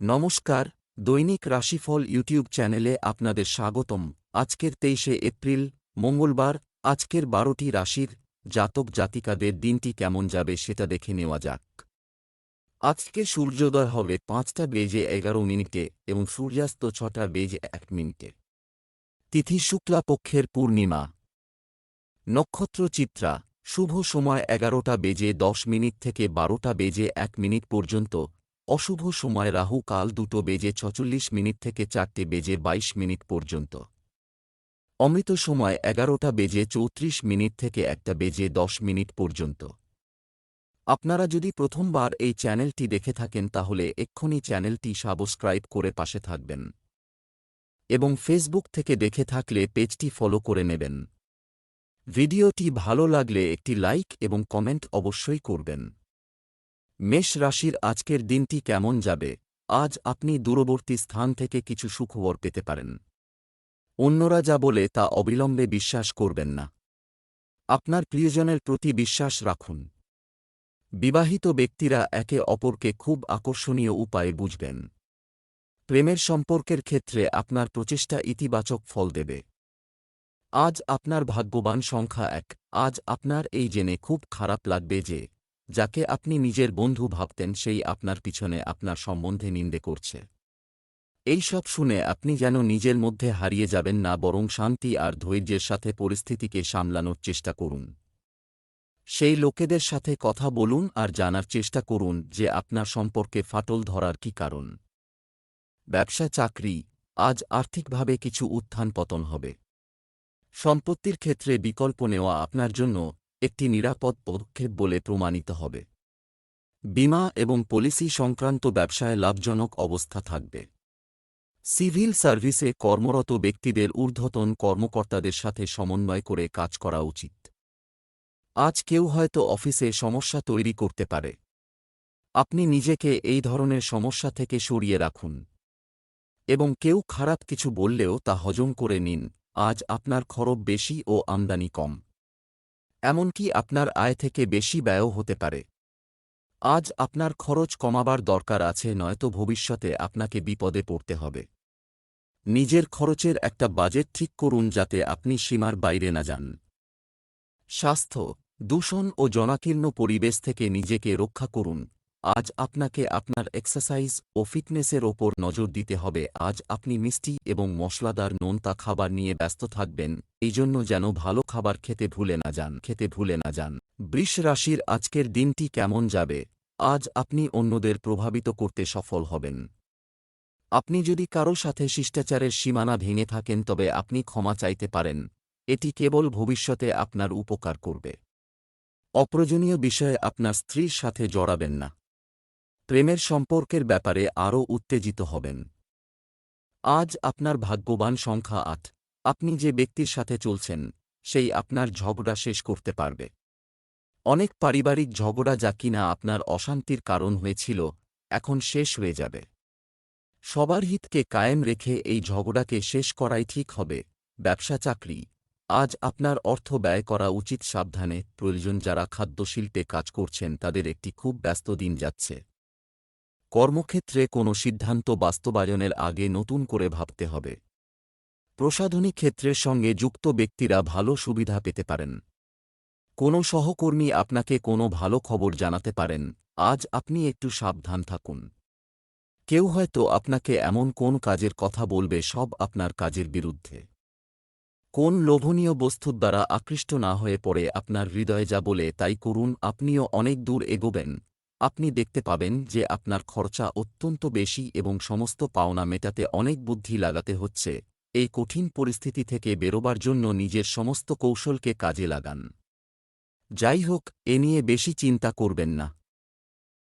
নমস্কার, দৈনিক রাশিফল ইউটিউব চ্যানেলে আপনাদের স্বাগতম। আজকের তেইশে এপ্রিল, মঙ্গলবার, আজকের বারোটি রাশির জাতক জাতিকাদের দিনটি কেমন যাবে সেটা দেখে নেওয়া যাক। আজকে সূর্যোদয় হবে পাঁচটা বেজে এগারো মিনিটে এবং সূর্যাস্ত ছটা বেজে এক মিনিটে। তিথি শুক্লা পক্ষের পূর্ণিমা। নক্ষত্র চিত্রা, শুভ সময় এগারোটা বেজে দশ মিনিট থেকে বারোটা বেজে এক মিনিট পর্যন্ত অশুভ সময় রাহু কাল দুটো বেজে ছচল্লিশ মিনিট থেকে চারটে বেজে বাইশ মিনিট পর্যন্ত। অমৃত সময় এগারোটা বেজে চৌত্রিশ মিনিট থেকে একটা বেজে দশ মিনিট পর্যন্ত। আপনারা যদি প্রথমবার এই চ্যানেলটি দেখে থাকেন তাহলে এক্ষুনি চ্যানেলটি সাবস্ক্রাইব করে পাশে থাকবেন। এবং ফেসবুক থেকে দেখে থাকলে পেজটি ফলো করে নেবেন। ভিডিওটি ভালো লাগলে একটি লাইক এবং কমেন্ট অবশ্যই করবেন। মেষ রাশির আজকের দিনটি কেমন যাবে? আজ আপনি দূরবর্তী স্থান থেকে কিছু সুখবর পেতে পারেন। অন্যরা যা বলে তা অবিলম্বে বিশ্বাস করবেন না। আপনার প্রিয়জনের প্রতি বিশ্বাস রাখুন। বিবাহিত ব্যক্তিরা একে অপরকে খুব আকর্ষণীয় উপায়ে বুঝবেন। প্রেমের সম্পর্কের ক্ষেত্রে আপনার প্রচেষ্টা ইতিবাচক ফল দেবে। আজ আপনার ভাগ্যবান সংখ্যা এক। আজ আপনার এই জেনে খুব খারাপ লাগবে যে যাকে আপনি নিজের বন্ধু ভাবতেন সেই আপনার পিছনে আপনার সম্বন্ধে নিন্দে করছে। এই সব শুনে আপনি যেন নিজের মধ্যে হারিয়ে যাবেন না, বরং শান্তি আর ধৈর্যের সাথে পরিস্থিতিকে সামলানোর চেষ্টা করুন। সেই লোকেদের সাথে কথা বলুন আর জানার চেষ্টা করুন যে আপনার সম্পর্কে ফাটল ধরার কি কারণ। ব্যবসা, চাকরি, আজ আর্থিকভাবে কিছু উত্থান পতন হবে। সম্পত্তির ক্ষেত্রে বিকল্প নেওয়া আপনার জন্য একটি নিরাপদ পদক্ষেপ বলে প্রমাণিত হবে। বিমা এবং পলিসি সংক্রান্ত ব্যবসায় লাভজনক অবস্থা থাকবে। সিভিল সার্ভিসে কর্মরত ব্যক্তিদের ঊর্ধ্বতন কর্মকর্তাদের সাথে সমন্বয় করে কাজ করা উচিত। আজ কেউ হয়তো অফিসে সমস্যা তৈরি করতে পারে। আপনি নিজেকে এই ধরনের সমস্যা থেকে সরিয়ে রাখুন। এবং কেউ খারাপ কিছু বললেও তা হজম করে নিন। আজ আপনার খরব বেশি ও আমদানি কম। এমনকি আপনার আয় থেকে বেশি ব্যয়ও হতে পারে। আজ আপনার খরচ কমাবার দরকার আছে, নয়তো ভবিষ্যতে আপনাকে বিপদে পড়তে হবে। নিজের খরচের একটা বাজেট ঠিক করুন যাতে আপনি সীমার বাইরে না যান। স্বাস্থ্য, দূষণ ও জনাকীর্ণ পরিবেশ থেকে নিজেকে রক্ষা করুন। আজ আপনাকে আপনার এক্সারসাইজ ও ফিটনেসের ওপর নজর দিতে হবে। আজ আপনি মিষ্টি এবং মশলাদার নোনতা খাবার নিয়ে ব্যস্ত থাকবেন এই জন্য যেন ভালো খাবার খেতে ভুলে না যান, খেতে ভুলে না যান। বৃষ রাশির আজকের দিনটি কেমন যাবে? আজ আপনি অন্যদের প্রভাবিত করতে সফল হবেন। আপনি যদি কারও সাথে শিষ্টাচারের সীমানা ভেঙে থাকেন, তবে আপনি ক্ষমা চাইতে পারেন। এটি কেবল ভবিষ্যতে আপনার উপকার করবে। অপ্রয়োজনীয় বিষয়ে আপনার স্ত্রীর সাথে জড়াবেন না। প্রেমের সম্পর্কের ব্যাপারে আরও উত্তেজিত হবেন। আজ আপনার ভাগ্যবান সংখ্যা আট। আপনি যে ব্যক্তির সাথে চলছেন, সেই আপনার ঝগড়া শেষ করতে পারবে। অনেক পারিবারিক ঝগড়া যা কিনা আপনার অশান্তির কারণ হয়েছিল, এখন শেষ হয়ে যাবে। সবার হিতকে কায়েম রেখে এই ঝগড়াকে শেষ করাই ঠিক হবে, ব্যবসা চাকরি। আজ আপনার অর্থ ব্যয় করা উচিত সাবধানে। প্রয়োজন যারা খাদ্যশিল্পে কাজ করছেন, তাদের একটি খুব ব্যস্ত দিন যাচ্ছে। কর্মক্ষেত্রে কোনো সিদ্ধান্ত বাস্তবায়নের আগে নতুন করে ভাবতে হবে। প্রসাধনী ক্ষেত্রের সঙ্গে যুক্ত ব্যক্তিরা ভালো সুবিধা পেতে পারেন। কোনো সহকর্মী আপনাকে কোনো ভালো খবর জানাতে পারেন, আজ আপনি একটু সাবধান থাকুন। কেউ হয়তো আপনাকে এমন কোন কাজের কথা বলবে সব আপনার কাজের বিরুদ্ধে। কোন লোভনীয় বস্তুর দ্বারা আকৃষ্ট না হয়ে পড়ে আপনার হৃদয়ে যা বলে তাই করুন, আপনিও অনেক দূর এগোবেন। আপনি দেখতে পাবেন যে আপনার খরচা অত্যন্ত বেশি এবং সমস্ত পাওনা মেটাতে অনেক বুদ্ধি লাগাতে হচ্ছে। এই কঠিন পরিস্থিতি থেকে বেরোবার জন্য নিজের সমস্ত কৌশলকে কাজে লাগান। যাই হোক, এ নিয়ে বেশি চিন্তা করবেন না।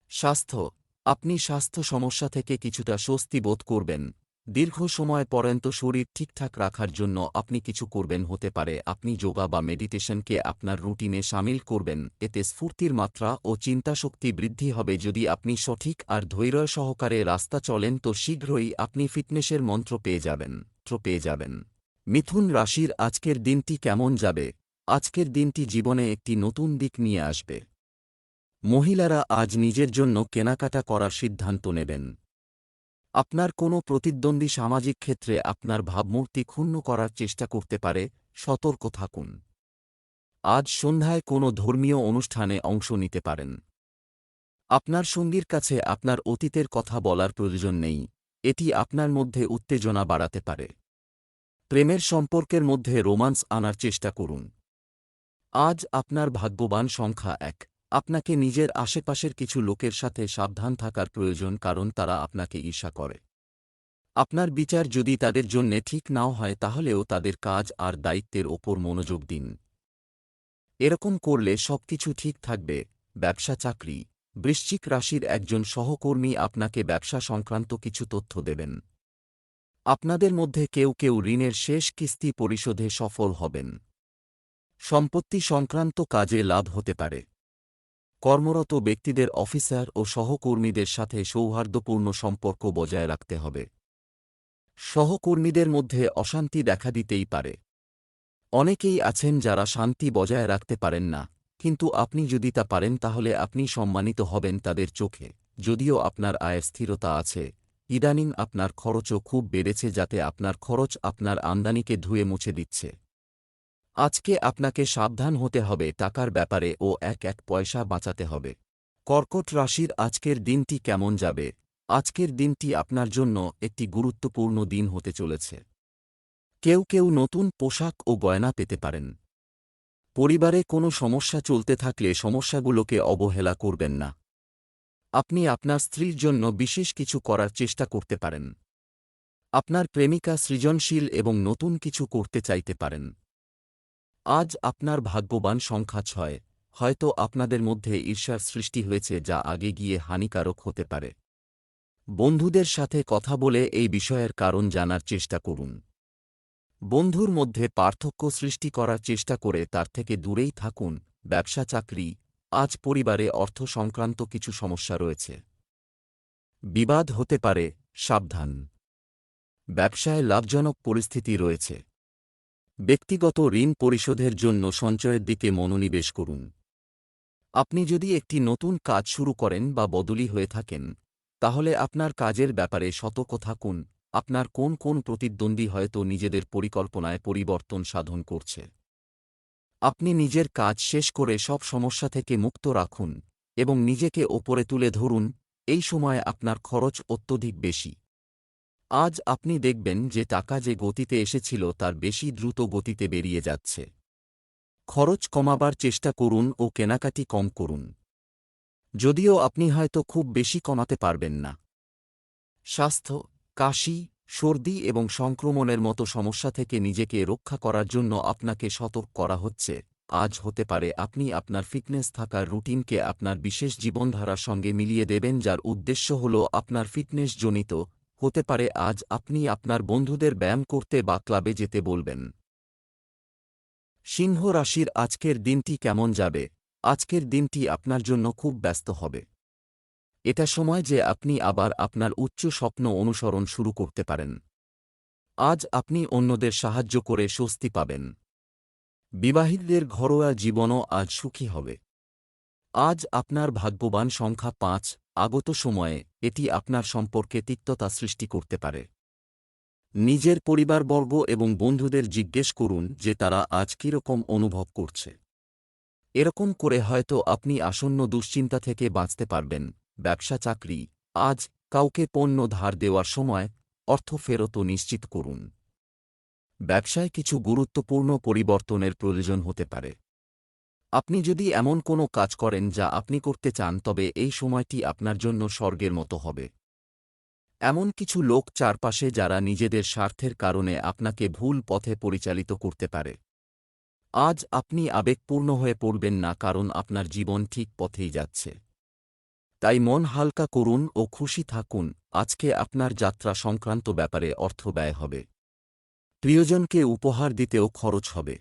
স্বাস্থ্য। আপনি স্বাস্থ্য সমস্যা থেকে কিছুটা স্বস্তি বোধ করবেন। দীর্ঘ সময় পর্যন্ত শরীর ঠিকঠাক রাখার জন্য আপনি কিছু করবেন, হতে পারে আপনি যোগা বা মেডিটেশনকে আপনার রুটিনে সামিল করবেন। এতে স্ফূর্তির মাত্রা ও চিন্তাশক্তি বৃদ্ধি হবে। যদি আপনি সঠিক আর ধৈর্য সহকারে রাস্তা চলেন, তো শীঘ্রই আপনি ফিটনেসের মন্ত্র পেয়ে যাবেন পেয়ে যাবেন। মিথুন রাশির আজকের দিনটি কেমন যাবে? আজকের দিনটি জীবনে একটি নতুন দিক নিয়ে আসবে। মহিলারা আজ নিজের জন্য কেনাকাটা করার সিদ্ধান্ত নেবেন। আপনার কোনো প্রতিদ্বন্দ্বী সামাজিক ক্ষেত্রে আপনার ভাবমূর্তি ক্ষুণ্ণ করার চেষ্টা করতে পারে, সতর্ক থাকুন। আজ সন্ধ্যায় কোনো ধর্মীয় অনুষ্ঠানে অংশ নিতে পারেন। আপনার সঙ্গীর কাছে আপনার অতীতের কথা বলার প্রয়োজন নেই, এটি আপনার মধ্যে উত্তেজনা বাড়াতে পারে। প্রেমের সম্পর্কের মধ্যে রোমান্স আনার চেষ্টা করুন। আজ আপনার ভাগ্যবান সংখ্যা এক। আপনাকে নিজের আশেপাশের কিছু লোকের সাথে সাবধান থাকার প্রয়োজন কারণ তারা আপনাকে ঈর্ষা করে। আপনার বিচার যদি তাদের জন্যে ঠিক নাও হয় তাহলেও তাদের কাজ আর দায়িত্বের ওপর মনোযোগ দিন। এরকম করলে সবকিছু ঠিক থাকবে, ব্যবসা চাকরি। বৃশ্চিক রাশির একজন সহকর্মী আপনাকে ব্যবসা সংক্রান্ত কিছু তথ্য দেবেন। আপনাদের মধ্যে কেউ কেউ ঋণের শেষ কিস্তি পরিশোধে সফল হবেন। সম্পত্তি সংক্রান্ত কাজে লাভ হতে পারে। কর্মরত ব্যক্তিদের অফিসার ও সহকর্মীদের সাথে সৌহার্দ্যপূর্ণ সম্পর্ক বজায় রাখতে হবে। সহকর্মীদের মধ্যে অশান্তি দেখা দিতেই পারে। অনেকেই আছেন যারা শান্তি বজায় রাখতে পারেন না, কিন্তু আপনি যদি তা পারেন তাহলে আপনি সম্মানিত হবেন তাদের চোখে, যদিও আপনার আয়ের স্থিরতা আছে। ইদানিং আপনার খরচও খুব বেড়েছে যাতে আপনার খরচ আপনার আমদানিকে ধুয়ে মুছে দিচ্ছে। আজকে আপনাকে সাবধান হতে হবে টাকার ব্যাপারে ও এক এক পয়সা বাঁচাতে হবে। কর্কট রাশির আজকের দিনটি কেমন যাবে? আজকের দিনটি আপনার জন্য একটি গুরুত্বপূর্ণ দিন হতে চলেছে। কেউ কেউ নতুন পোশাক ও গয়না পেতে পারেন। পরিবারে কোনো সমস্যা চলতে থাকলে সমস্যাগুলোকে অবহেলা করবেন না। আপনি আপনার স্ত্রীর জন্য বিশেষ কিছু করার চেষ্টা করতে পারেন। আপনার প্রেমিকা সৃজনশীল এবং নতুন কিছু করতে চাইতে পারেন। আজ আপনার ভাগ্যবান সংখ্যা ছয়। হয়তো আপনাদের মধ্যে ঈর্ষার সৃষ্টি হয়েছে যা আগে গিয়ে হানিকারক হতে পারে। বন্ধুদের সাথে কথা বলে এই বিষয়ের কারণ জানার চেষ্টা করুন। বন্ধুর মধ্যে পার্থক্য সৃষ্টি করার চেষ্টা করে তার থেকে দূরেই থাকুন, ব্যবসা, চাকরি, আজ পরিবারে অর্থ সংক্রান্ত কিছু সমস্যা রয়েছে। বিবাদ হতে পারে, সাবধান। ব্যবসায় লাভজনক পরিস্থিতি রয়েছে। ব্যক্তিগত ঋণ পরিশোধের জন্য সঞ্চয়ের দিকে মনোনিবেশ করুন। আপনি যদি একটি নতুন কাজ শুরু করেন বা বদলি হয়ে থাকেন, তাহলে আপনার কাজের ব্যাপারে সতর্ক থাকুন। আপনার কোন কোন প্রতিদ্বন্দ্বী হয়তো নিজেদের পরিকল্পনায় পরিবর্তন সাধন করছে। আপনি নিজের কাজ শেষ করে সব সমস্যা থেকে মুক্ত রাখুন এবং নিজেকে ওপরে তুলে ধরুন। এই সময় আপনার খরচ অত্যধিক বেশি। আজ আপনি দেখবেন যে টাকা যে গতিতে এসেছিল তার বেশি দ্রুত গতিতে বেরিয়ে যাচ্ছে। খরচ কমাবার চেষ্টা করুন ও কেনাকাটি কম করুন। যদিও আপনি হয়তো খুব বেশি কমাতে পারবেন না। স্বাস্থ্য, কাশি, সর্দি এবং সংক্রমণের মতো সমস্যা থেকে নিজেকে রক্ষা করার জন্য আপনাকে সতর্ক করা হচ্ছে। আজ হতে পারে আপনি আপনার ফিটনেস থাকার রুটিনকে আপনার বিশেষ জীবনধারার সঙ্গে মিলিয়ে দেবেন যার উদ্দেশ্য হল আপনার ফিটনেস জনিত হতে পারে, আজ আপনি আপনার বন্ধুদের ব্যায়াম করতে বা ক্লাবে যেতে বলবেন। সিংহ রাশির আজকের দিনটি কেমন যাবে? আজকের দিনটি আপনার জন্য খুব ব্যস্ত হবে। এটা সময় যে আপনি আবার আপনার উচ্চ স্বপ্ন অনুসরণ শুরু করতে পারেন। আজ আপনি অন্যদের সাহায্য করে স্বস্তি পাবেন। বিবাহিতদের ঘরোয়া জীবনও আজ সুখী হবে। আজ আপনার ভাগ্যবান সংখ্যা পাঁচ, আগত সময়ে এটি আপনার সম্পর্কে তিক্ততা সৃষ্টি করতে পারে। নিজের পরিবারবর্গ এবং বন্ধুদের জিজ্ঞেস করুন যে তারা আজ কীরকম অনুভব করছে। এরকম করে হয়তো আপনি আসন্ন দুশ্চিন্তা থেকে বাঁচতে পারবেন, ব্যবসা চাকরি, আজ কাউকে পণ্য ধার দেওয়ার সময়, অর্থ ফেরতও নিশ্চিত করুন। ব্যবসায় কিছু গুরুত্বপূর্ণ পরিবর্তনের প্রয়োজন হতে পারে। আপনি যদি এমন কোনো কাজ করেন যা আপনি করতে চান, তবে এই সময়টি আপনার জন্য স্বর্গের মতো হবে। এমন কিছু লোক চারপাশে যারা নিজেদের স্বার্থের কারণে আপনাকে ভুল পথে পরিচালিত করতে পারে। আজ আপনি আবেগপূর্ণ হয়ে পড়বেন না, কারণ আপনার জীবন ঠিক পথেই যাচ্ছে। তাই মন হালকা করুন ও খুশি থাকুন। আজকে আপনার যাত্রা সংক্রান্ত ব্যাপারে অর্থ ব্যয় হবে। প্রিয়জনকে উপহার দিতেও খরচ হবে।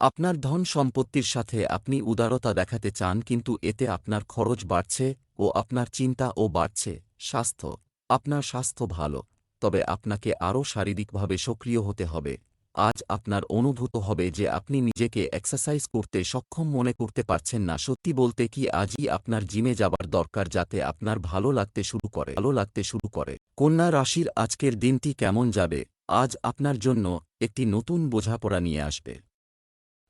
আপনার ধন সম্পত্তির সাথে আপনি উদারতা দেখাতে চান, কিন্তু এতে আপনার খরচ বাড়ছে ও আপনার চিন্তা ও বাড়ছে। স্বাস্থ্য। আপনার স্বাস্থ্য ভালো, তবে আপনাকে আরও শারীরিকভাবে সক্রিয় হতে হবে। আজ আপনার অনুভূত হবে যে আপনি নিজেকে এক্সারসাইজ করতে সক্ষম মনে করতে পারছেন না। সত্যি বলতে কি, আজই আপনার জিমে যাবার দরকার যাতে আপনার ভালো লাগতে শুরু করে। ভালো লাগতে শুরু করে। কন্যা রাশির আজকের দিনটি কেমন যাবে? আজ আপনার জন্য একটি নতুন বোঝাপড়া নিয়ে আসবে।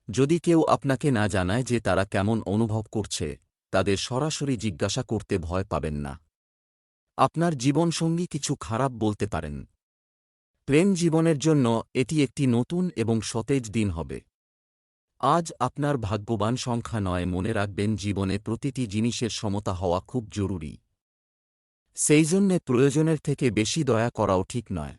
যদি কেউ আপনাকে না জানায় যে তারা কেমন অনুভব করছে, তাদের সরাসরি জিজ্ঞাসা করতে ভয় পাবেন না। আপনার জীবনসঙ্গী কিছু খারাপ বলতে পারেন। প্রেম জীবনের জন্য এটি একটি নতুন এবং সতেজ দিন হবে। আজ আপনার ভাগ্যবান সংখ্যা নয়, মনে রাখবেন জীবনে প্রতিটি জিনিসের সমতা হওয়া খুব জরুরি। সেই জন্যে প্রয়োজনের থেকে বেশি দয়া করাও ঠিক নয়।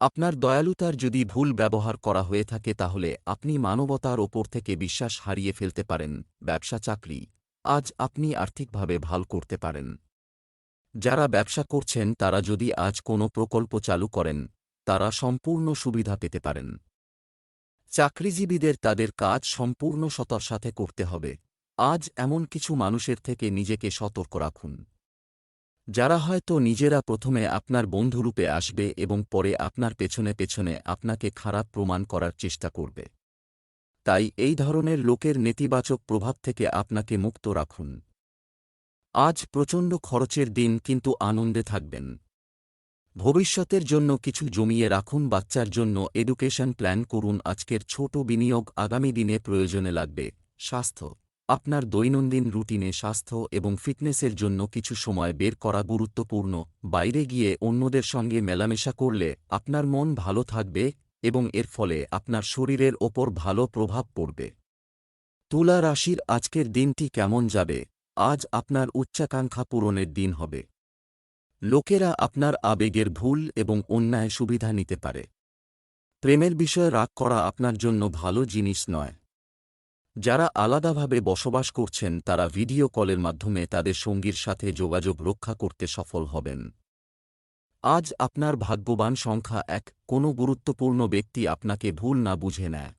আপনার দয়ালুতার যদি ভুল ব্যবহার করা হয়ে থাকে তাহলে আপনি মানবতার ওপর থেকে বিশ্বাস হারিয়ে ফেলতে পারেন, ব্যবসা চাকরি। আজ আপনি আর্থিকভাবে ভালো করতে পারেন। যারা ব্যবসা করছেন, তারা যদি আজ কোনো প্রকল্প চালু করেন, তারা সম্পূর্ণ সুবিধা পেতে পারেন। চাকরিজীবীদের তাদের কাজ সম্পূর্ণ সতর সাথে করতে হবে। আজ এমন কিছু মানুষের থেকে নিজেকে সতর্ক রাখুন। যারা হয়তো নিজেরা প্রথমে আপনার বন্ধুরূপে আসবে এবং পরে আপনার পেছনে পেছনে আপনাকে খারাপ প্রমাণ করার চেষ্টা করবে। তাই এই ধরনের লোকের নেতিবাচক প্রভাব থেকে আপনাকে মুক্ত রাখুন। আজ প্রচণ্ড খরচের দিন, কিন্তু আনন্দে থাকবেন। ভবিষ্যতের জন্য কিছু জমিয়ে রাখুন, বাচ্চার জন্য এডুকেশন প্ল্যান করুন, আজকের ছোট বিনিয়োগ আগামী দিনে প্রয়োজনে লাগবে। স্বাস্থ্য। আপনার দৈনন্দিন রুটিনে স্বাস্থ্য এবং ফিটনেসের জন্য কিছু সময় বের করা গুরুত্বপূর্ণ। বাইরে গিয়ে অন্যদের সঙ্গে মেলামেশা করলে আপনার মন ভালো থাকবে এবং এর ফলে আপনার শরীরের ওপর ভালো প্রভাব পড়বে। তুলা রাশির আজকের দিনটি কেমন যাবে? আজ আপনার উচ্চাকাঙ্ক্ষা পূরণের দিন হবে। লোকেরা আপনার আবেগের ভুল এবং অন্যায় সুবিধা নিতে পারে। প্রেমের বিষয়ে রাগ করা আপনার জন্য ভালো জিনিস নয়। যারা আলাদাভাবে বসবাস করছেন, তারা ভিডিও কলের মাধ্যমে তাদের সঙ্গীর সাথে যোগাযোগ রক্ষা করতে সফল হবেন। আজ আপনার ভাগ্যবান সংখ্যা এক, কোনো গুরুত্বপূর্ণ ব্যক্তি আপনাকে ভুল না বুঝে নেয়।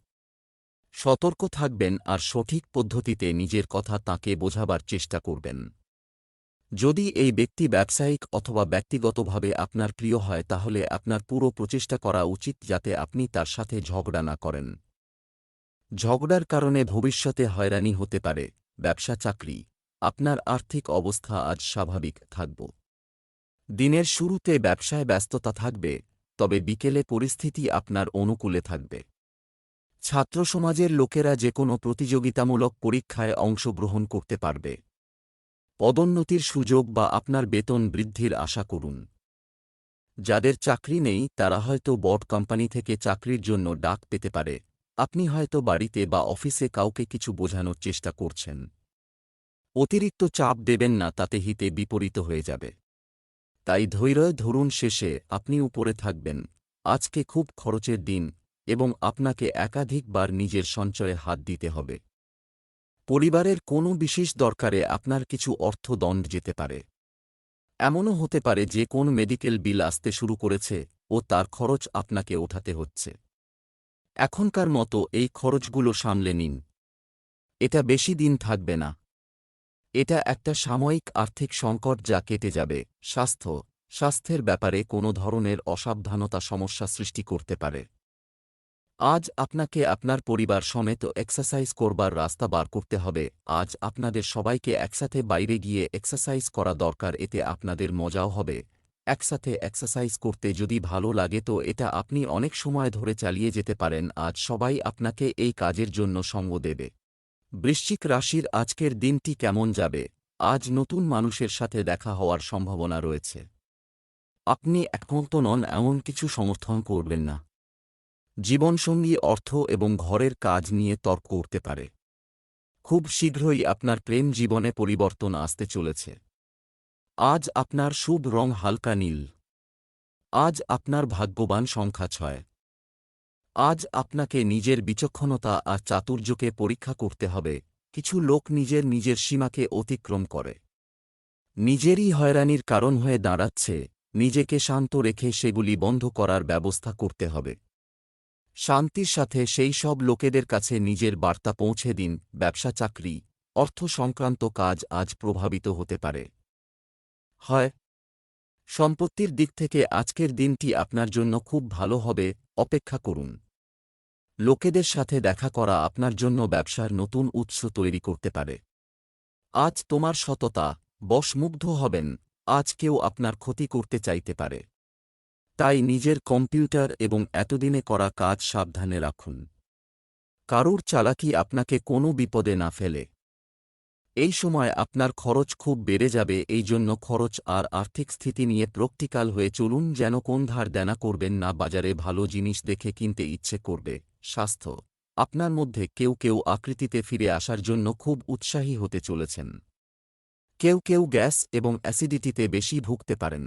সতর্ক থাকবেন আর সঠিক পদ্ধতিতে নিজের কথা তাকে বোঝাবার চেষ্টা করবেন। যদি এই ব্যক্তি ব্যবসায়িক অথবা ব্যক্তিগতভাবে আপনার প্রিয় হয়, তাহলে আপনার পুরো প্রচেষ্টা করা উচিত যাতে আপনি তার সাথে ঝগড়া না করেন। ঝগড়ার কারণে ভবিষ্যতে হয়রানি হতে পারে, ব্যবসা চাকরি, আপনার আর্থিক অবস্থা আজ স্বাভাবিক থাকব। দিনের শুরুতে ব্যবসায় ব্যস্ততা থাকবে, তবে বিকেলে পরিস্থিতি আপনার অনুকূলে থাকবে। ছাত্র সমাজের লোকেরা যে কোনো প্রতিযোগিতামূলক পরীক্ষায় অংশগ্রহণ করতে পারবে। পদোন্নতির সুযোগ বা আপনার বেতন বৃদ্ধির আশা করুন। যাদের চাকরি নেই, তারা হয়তো বড় কোম্পানি থেকে চাকরির জন্য ডাক পেতে পারে। আপনি হয়তো বাড়িতে বা অফিসে কাউকে কিছু বোঝানোর চেষ্টা করছেন। অতিরিক্ত চাপ দেবেন না, তাতে হিতে বিপরীত হয়ে যাবে। তাই ধৈর্য ধরুন শেষে, আপনি উপরে থাকবেন। আজকে খুব খরচের দিন এবং আপনাকে একাধিকবার নিজের সঞ্চয়ে হাত দিতে হবে। পরিবারের কোনো বিশেষ দরকারে আপনার কিছু অর্থ দণ্ড যেতে পারে। এমনও হতে পারে যে কোন মেডিকেল বিল আসতে শুরু করেছে ও তার খরচ আপনাকে ওঠাতে হচ্ছে। এখনকার মতো এই খরচগুলো সামলে নিন। এটা বেশি দিন থাকবে না। এটা একটা সাময়িক আর্থিক সংকট যা কেটে যাবে। স্বাস্থ্য, স্বাস্থ্যের ব্যাপারে কোনো ধরনের অসাবধানতা সমস্যা সৃষ্টি করতে পারে। আজ আপনাকে আপনার পরিবার সমেত এক্সারসাইজ করবার রাস্তা বার করতে হবে। আজ আপনাদের সবাইকে একসাথে বাইরে গিয়ে এক্সারসাইজ করা দরকার, এতে আপনাদের মজাও হবে। একসাথে এক্সারসাইজ করতে যদি ভালো লাগে তো এটা আপনি অনেক সময় ধরে চালিয়ে যেতে পারেন। আজ সবাই আপনাকে এই কাজের জন্য সঙ্গ দেবে। বৃশ্চিক রাশির আজকের দিনটি কেমন যাবে? আজ নতুন মানুষের সাথে দেখা হওয়ার সম্ভাবনা রয়েছে। আপনি একমত নন, এমন কিছু সমর্থন করবেন না। জীবনসঙ্গী, অর্থ এবং ঘরের কাজ নিয়ে তর্ক করতে পারে। খুব শীঘ্রই আপনার প্রেম জীবনে পরিবর্তন আসতে চলেছে। আজ আপনার শুভ রং হালকা নীল। আজ আপনার ভাগ্যবান সংখ্যা ছয়। আজ আপনাকে নিজের বিচক্ষণতা আর চাতুর্যকে পরীক্ষা করতে হবে, কিছু লোক নিজের নিজের সীমাকে অতিক্রম করে। নিজেরই হয়রানির কারণ হয়ে দাঁড়াচ্ছে, নিজেকে শান্ত রেখে সেগুলি বন্ধ করার ব্যবস্থা করতে হবে। শান্তির সাথে সেই সব লোকেদের কাছে নিজের বার্তা পৌঁছে দিন, ব্যবসা চাকরি অর্থ সংক্রান্ত কাজ আজ প্রভাবিত হতে পারে। হয়। সম্পত্তির দিক থেকে আজকের দিনটি আপনার জন্য খুব ভালো হবে, অপেক্ষা করুন। লোকেদের সাথে দেখা করা আপনার জন্য ব্যবসার নতুন উৎস তৈরি করতে পারে। আজ তোমার সততা, বশমুগ্ধ হবেন, আজ কেউ আপনার ক্ষতি করতে চাইতে পারে। তাই নিজের কম্পিউটার এবং এতদিনে করা কাজ সাবধানে রাখুন। কারুর চালাকি আপনাকে কোনো বিপদে না ফেলে। এই সময় আপনার খরচ খুব বেড়ে যাবে, এই জন্য খরচ আর আর্থিক স্থিতি নিয়ে প্রক্টিকাল হয়ে চলুন যেন কোন ধার দেনা করবেন না, বাজারে ভালো জিনিস দেখে কিনতে ইচ্ছে করবে। স্বাস্থ্য। আপনার মধ্যে কেউ কেউ আকৃতিতে ফিরে আসার জন্য খুব উৎসাহী হতে চলেছেন। কেউ কেউ গ্যাস এবং অ্যাসিডিটিতে বেশি ভুগতে পারেন।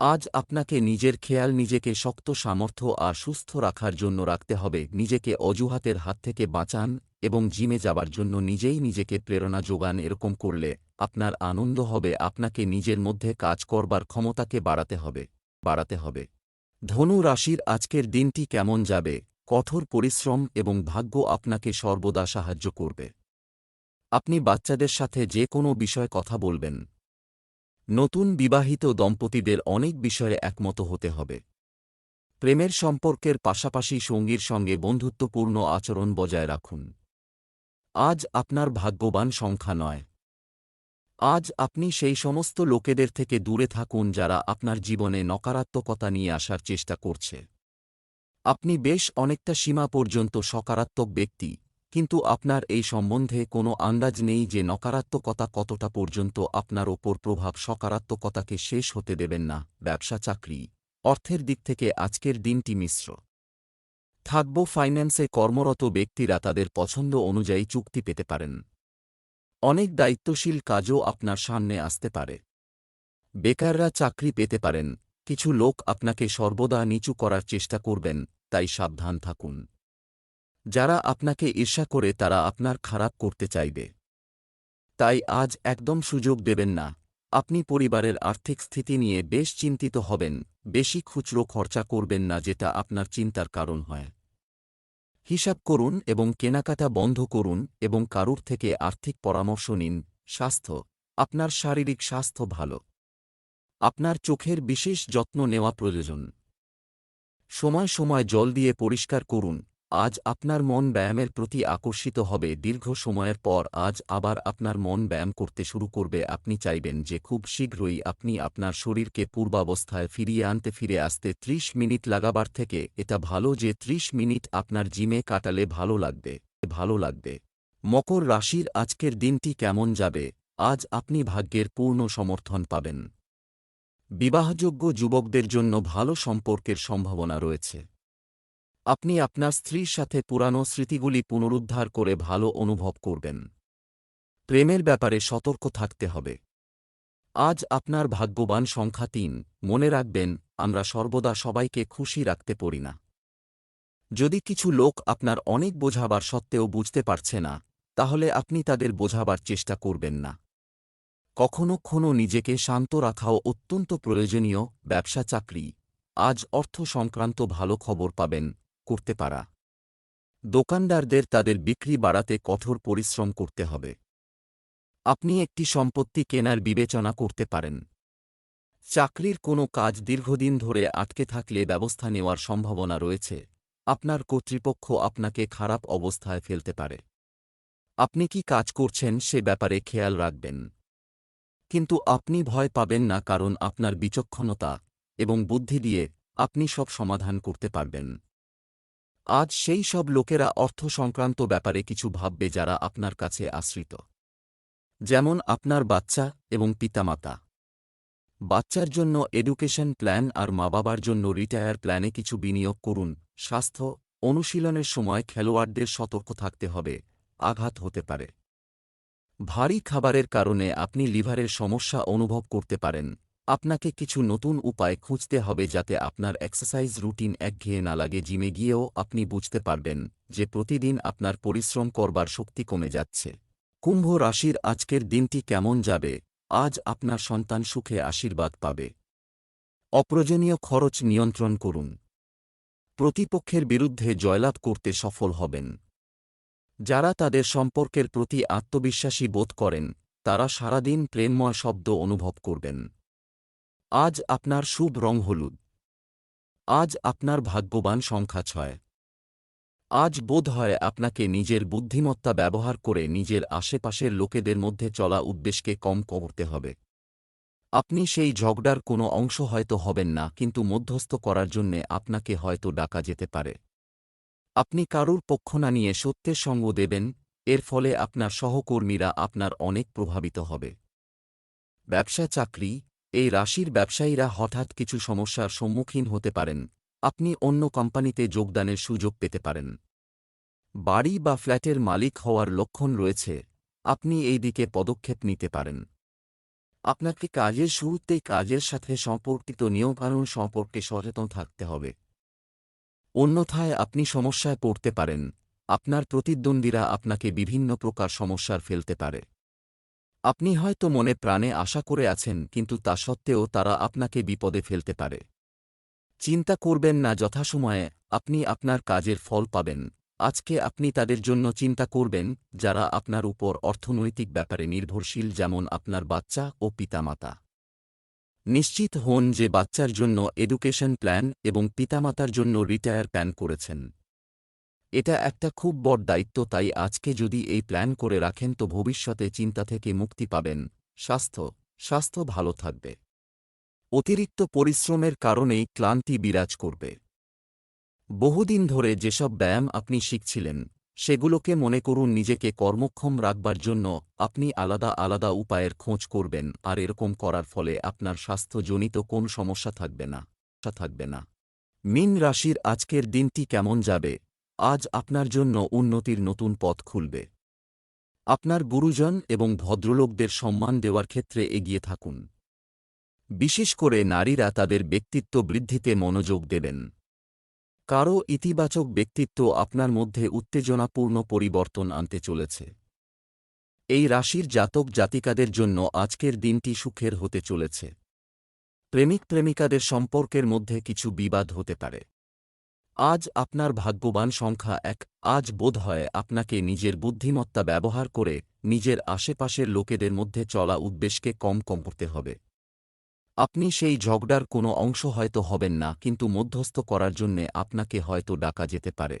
আজ আপনাকে নিজের খেয়াল নিজেকে শক্ত, সামর্থ্য আর সুস্থ রাখার জন্য রাখতে হবে। নিজেকে অজুহাতের হাত থেকে বাঁচান এবং জিমে যাবার জন্য নিজেই নিজেকে প্রেরণা যোগান এরকম করলে আপনার আনন্দ হবে। আপনাকে নিজের মধ্যে কাজ করবার ক্ষমতাকে বাড়াতে হবে বাড়াতে হবে। ধনু রাশির আজকের দিনটি কেমন যাবে? কঠোর পরিশ্রম এবং ভাগ্য আপনাকে সর্বদা সাহায্য করবে। আপনি বাচ্চাদের সাথে যে কোনো বিষয়ে কথা বলবেন। নতুন বিবাহিত দম্পতিদের অনেক বিষয়ে একমত হতে হবে। প্রেমের সম্পর্কের পাশাপাশি সঙ্গীর সঙ্গে বন্ধুত্বপূর্ণ আচরণ বজায় রাখুন। আজ আপনার ভাগ্যবান সংখ্যা নয়। আজ আপনি সেই সমস্ত লোকেদের থেকে দূরে থাকুন যারা আপনার জীবনে নকারাত্মকতা নিয়ে আসার চেষ্টা করছে। আপনি বেশ অনেকটা সীমা পর্যন্ত সকারাত্মক ব্যক্তি। কিন্তু আপনার এই সম্বন্ধে কোনো আন্দাজ নেই যে নকারাত্মকতা কতটা পর্যন্ত আপনার ওপর প্রভাব সকারাত্মকতাকে শেষ হতে দেবেন না, ব্যবসা, চাকরি। অর্থের দিক থেকে আজকের দিনটি মিশ্র। থাকব ফাইন্যান্সে কর্মরত ব্যক্তিরা তাদের পছন্দ অনুযায়ী চুক্তি পেতে পারেন। অনেক দায়িত্বশীল কাজও আপনার সামনে আসতে পারে। বেকাররা চাকরি পেতে পারেন, কিছু লোক আপনাকে সর্বদা নিচু করার চেষ্টা করবেন, তাই সাবধান থাকুন। যারা আপনাকে ঈর্ষা করে তারা আপনার খারাপ করতে চাইবে। তাই আজ একদম সুযোগ দেবেন না। আপনি পরিবারের আর্থিক স্থিতি নিয়ে বেশ চিন্তিত হবেন, বেশি খুচরো খরচা করবেন না যেটা আপনার চিন্তার কারণ হয়। হিসাব করুন এবং কেনাকাটা বন্ধ করুন এবং কারুর থেকে আর্থিক পরামর্শ নিন, স্বাস্থ্য, আপনার শারীরিক স্বাস্থ্য ভালো। আপনার চোখের বিশেষ যত্ন নেওয়া প্রয়োজন। সময় সময় জল দিয়ে পরিষ্কার করুন আজ আপনার মন ব্যায়ামের প্রতি আকর্ষিত হবে। দীর্ঘ সময়ের পর আজ আবার আপনার মন ব্যায়াম করতে শুরু করবে। আপনি চাইবেন যে খুব শীঘ্রই আপনি আপনার শরীরকে পূর্বাবস্থায় ফিরিয়ে আনতে, ফিরে আসতে। ত্রিশ মিনিট লাগাবার থেকে এটা ভালো যে ত্রিশ মিনিট আপনার জিমে কাটালে ভালো লাগবে ভালো লাগবে। মকর রাশির আজকের দিনটি কেমন যাবে? আজ আপনি ভাগ্যের পূর্ণ সমর্থন পাবেন। বিবাহযোগ্য যুবকদের জন্য ভালো সম্পর্কের সম্ভাবনা রয়েছে। আপনি আপনার স্ত্রীর সাথে পুরানো স্মৃতিগুলি পুনরুদ্ধার করে ভালো অনুভব করবেন। প্রেমের ব্যাপারে সতর্ক থাকতে হবে। আজ আপনার ভাগ্যবান সংখ্যা তিন। মনে রাখবেন, আমরা সর্বদা সবাইকে খুশি রাখতে পারি না। যদি কিছু লোক আপনার অনেক বোঝাবার সত্ত্বেও বুঝতে পারছে না, তাহলে আপনি তাদের বোঝাবার চেষ্টা করবেন না। কখনো কখনো নিজেকে শান্ত রাখাও অত্যন্ত প্রয়োজনীয়। ব্যবসা চাকরি। আজ অর্থ সংক্রান্ত ভালো খবর পাবেন। করতে পারা। দোকানদারদের তাদের বিক্রি বাড়াতে কঠোর পরিশ্রম করতে হবে। আপনি একটি সম্পত্তি কেনার বিবেচনা করতে পারেন। চাকরির কোনো কাজ দীর্ঘদিন ধরে আটকে থাকলে ব্যবস্থা নেওয়ার সম্ভাবনা রয়েছে। আপনার কর্তৃপক্ষ আপনাকে খারাপ অবস্থায় ফেলতে পারে। আপনি কি কাজ করছেন সে ব্যাপারে খেয়াল রাখবেন। কিন্তু আপনি ভয় পাবেন না কারণ আপনার বিচক্ষণতা এবং বুদ্ধি দিয়ে আপনি সব সমাধান করতে পারবেন। আজ সেই সব লোকেরা অর্থ সংক্রান্ত ব্যাপারে কিছু ভাববে যারা আপনার কাছে আশ্রিত। যেমন আপনার বাচ্চা এবং পিতামাতা। বাচ্চার জন্য এডুকেশন প্ল্যান আর মা বাবার জন্য রিটায়ার প্ল্যানে কিছু বিনিয়োগ করুন। স্বাস্থ্য, অনুশীলনের সময় খেলোয়াড়দের সতর্ক থাকতে হবে, আঘাত হতে পারে। ভারী খাবারের কারণে আপনি লিভারের সমস্যা অনুভব করতে পারেন। আপনাকে কিছু নতুন উপায় খুঁজতে হবে যাতে আপনার এক্সারসাইজ রুটিন একঘেয়ে না লাগে জিমে গিয়েও আপনি বুঝতে পারবেন যে প্রতিদিন আপনার পরিশ্রম করবার শক্তি কমে যাচ্ছে। কুম্ভ রাশির আজকের দিনটি কেমন যাবে? আজ আপনার সন্তান সুখে আশীর্বাদ পাবে। অপ্রয়োজনীয় খরচ নিয়ন্ত্রণ করুন। প্রতিপক্ষের বিরুদ্ধে জয়লাভ করতে সফল হবেন। যারা তাদের সম্পর্কের প্রতি আত্মবিশ্বাসী বোধ করেন, তারা সারাদিন প্রেমময় শব্দ অনুভব করবেন। আজ আপনার শুভ রং হলুদ। আজ আপনার ভাগ্যবান সংখ্যা ছয়। আজ বোধ হয় আপনাকে নিজের বুদ্ধিমত্তা ব্যবহার করে নিজের আশেপাশের লোকেদের মধ্যে চলা উদ্দেশ্যকে কম করতে হবে। আপনি সেই ঝগড়ার কোনো অংশ হয়তো হবেন না, কিন্তু মধ্যস্থ করার জন্যে আপনাকে হয়তো ডাকা যেতে পারে। আপনি কারুর পক্ষ না নিয়ে সত্যের সঙ্গ দেবেন, এর ফলে আপনার সহকর্মীরা আপনার অনেক প্রভাবিত হবে। ব্যবসা, চাকরি এই রাশির ব্যবসায়ীরা হঠাৎ কিছু সমস্যার সম্মুখীন হতে পারেন। আপনি অন্য কোম্পানিতে যোগদানের সুযোগ পেতে পারেন। বাড়ি বা ফ্ল্যাটের মালিক হওয়ার লক্ষণ রয়েছে। আপনি এই দিকে পদক্ষেপ নিতে পারেন। আপনাকে কাজের শুরুতেই কাজের সাথে সম্পর্কিত নিয়মকানুন সম্পর্কে সচেতন থাকতে হবে। অন্যথায় আপনি সমস্যায় পড়তে পারেন। আপনার প্রতিদ্বন্দ্বীরা আপনাকে বিভিন্ন প্রকার সমস্যার ফেলতে পারে। আপনি হয়তো মনে প্রাণে আশা করে আছেন, কিন্তু তা সত্ত্বেও তারা আপনাকে বিপদে ফেলতে পারে। চিন্তা করবেন না, যথাসময়ে আপনি আপনার কাজের ফল পাবেন। আজকে আপনি তাদের জন্য চিন্তা করবেন, যারা আপনার উপর অর্থনৈতিক ব্যাপারে নির্ভরশীল, যেমন আপনার বাচ্চা ও পিতামাতা। নিশ্চিত হন যে বাচ্চার জন্য এডুকেশন প্ল্যান এবং পিতামাতার জন্য রিটায়ার প্ল্যান করেছেন। এটা একটা খুব বড় দায়িত্ব, তাই আজকে যদি এই প্ল্যান করে রাখেন তো ভবিষ্যতে চিন্তা থেকে মুক্তি পাবেন। স্বাস্থ্য স্বাস্থ্য ভালো থাকবে। অতিরিক্ত পরিশ্রমের কারণেই ক্লান্তি বিরাজ করবে। বহুদিন ধরে যেসব ব্যায়াম আপনি শিখছিলেন, সেগুলোকে মনে করুন নিজেকে কর্মক্ষম রাখবার জন্য আপনি আলাদা আলাদা উপায়ের খোঁজ করবেন, আর এরকম করার ফলে আপনার স্বাস্থ্যজনিত কোন সমস্যা থাকবে না থাকবে না। মিন রাশির আজকের দিনটি কেমন যাবে? আজ আপনার জন্য উন্নতির নতুন পথ খুলবে। আপনার গুরুজন এবং ভদ্রলোকদের সম্মান দেওয়ার ক্ষেত্রে এগিয়ে থাকুন। বিশেষ করে নারীরা তাদের ব্যক্তিত্ব বৃদ্ধিতে মনোযোগ দেবেন। কারও ইতিবাচক ব্যক্তিত্ব আপনার মধ্যে উত্তেজনাপূর্ণ পরিবর্তন আনতে চলেছে। এই রাশির জাতক জাতিকাদের জন্য আজকের দিনটি সুখের হতে চলেছে। প্রেমিক প্রেমিকাদের সম্পর্কের মধ্যে কিছু বিবাদ হতে পারে। আজ আপনার ভাগ্যবান সংখ্যা এক, আজ বোধ হয় আপনাকে নিজের বুদ্ধিমত্তা ব্যবহার করে নিজের আশেপাশের লোকেদের মধ্যে চলা উদ্বেশকে কম কম করতে হবে। আপনি সেই ঝগড়ার কোনো অংশ হয়তো হবেন না, কিন্তু মধ্যস্থ করার জন্যে আপনাকে হয়তো ডাকা যেতে পারে।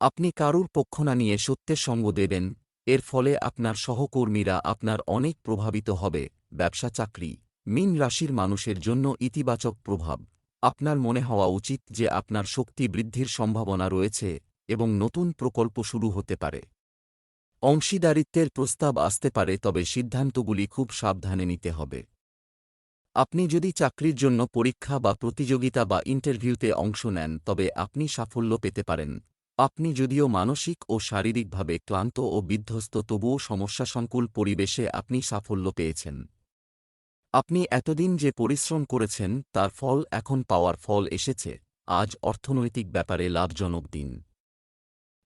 আপনি কারুর পক্ষ না নিয়ে সত্যের সঙ্গ দেবেন, এর ফলে আপনার সহকর্মীরা আপনার অনেক প্রভাবিত হবে, ব্যবসা চাকরি, মিন রাশির মানুষের জন্য ইতিবাচক প্রভাব। আপনার মনে হওয়া উচিত যে আপনার শক্তি বৃদ্ধির সম্ভাবনা রয়েছে এবং নতুন প্রকল্প শুরু হতে পারে। অংশীদারিত্বের প্রস্তাব আসতে পারে, তবে সিদ্ধান্তগুলি খুব সাবধানে নিতে হবে। আপনি যদি চাকরির জন্য পরীক্ষা বা প্রতিযোগিতা বা ইন্টারভিউতে অংশ নেন, তবে আপনি সাফল্য পেতে পারেন। আপনি যদিও মানসিক ও শারীরিকভাবে ক্লান্ত ও বিধ্বস্ত, তবুও সমস্যাসংকুল পরিবেশে আপনি সাফল্য পেয়েছেন। আপনি এতদিন যে পরিশ্রম করেছেন, তার ফল এখন পাওয়ার ফল এসেছে। আজ অর্থনৈতিক ব্যাপারে লাভজনক দিন।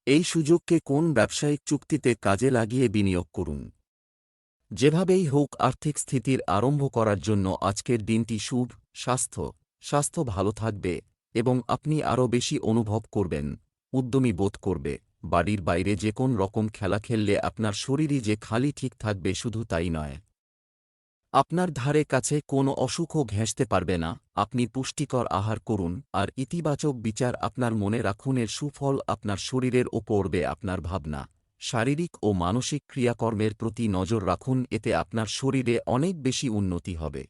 এই সুযোগকে কোন ব্যবসায়িক চুক্তিতে কাজে লাগিয়ে বিনিয়োগ করুন। যেভাবেই হোক, আর্থিক স্থিতির আরম্ভ করার জন্য আজকের দিনটি শুভ, স্বাস্থ্য স্বাস্থ্য ভালো থাকবে এবং আপনি আরও বেশি অনুভব করবেন, উদ্যমী বোধ করবে। বাড়ির বাইরে যে কোন রকম খেলা খেললে আপনার শরীরই যে খালি ঠিক থাকবে শুধু তাই নয়। আপনার ধারে কাছে কোনো অসুখও ঘেঁষতে পারবে না, আপনি পুষ্টিকর আহার করুন, আর ইতিবাচক বিচার আপনার মনে রাখুন, এর সুফল আপনার শরীরের ও পড়বে আপনার ভাবনা। শারীরিক ও মানসিক ক্রিয়াকর্মের প্রতি নজর রাখুন, এতে আপনার শরীরে অনেক বেশি উন্নতি হবে।